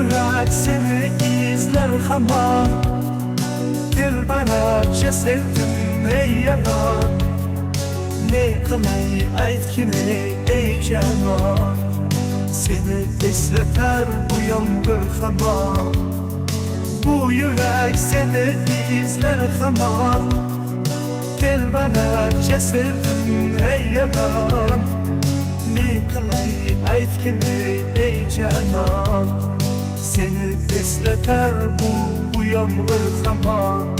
yürek seni izler hamam Dilbaraca sevdim ey yalan Ne kılay aytkini ey canan Seni esreter bu yağmur hamam Bu yürek seni izler hamam Dilbaraca sevdim ey yalan Ne kılay aytkini ey canan Seni esreter bu, bu yağmur hamam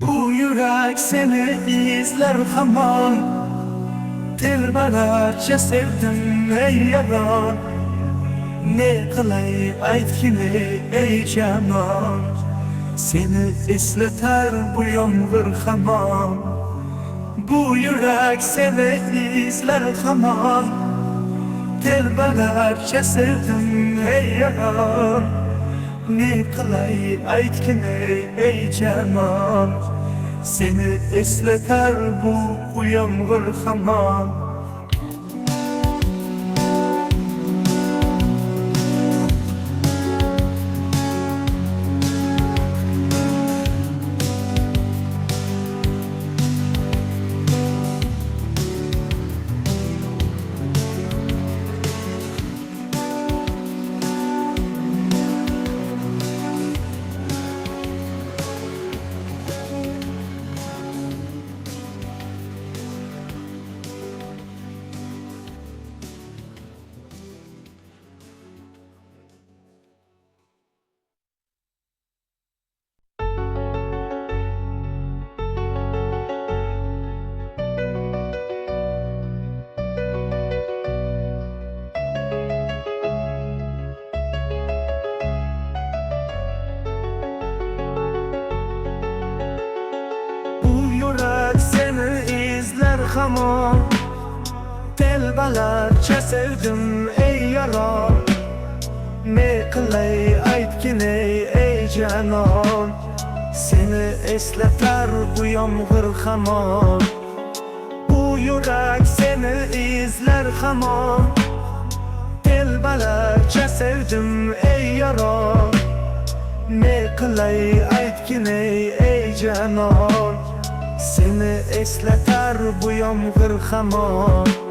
Bu yürek seni izler hamam Dilbaraca sevdim ey yalan Ne kılay aytkini ey canan. Seni esleter bu yağmur hamam. Bu yürek seni izler hamam. Dilbaraca sevdim ey yalan Ne kılay aytkini ey canan Seni esleter bu, bu yağmur hamam Telbalarca sevdim ey yalan Ne kılay aytkini ey canan Seni esleter bu yağmur hamam. Bu yürek seni izler hamam. Telbalarca sevdim ey yalan Ne kılay aytkini ey canan Seni esleter bu yağmur hamam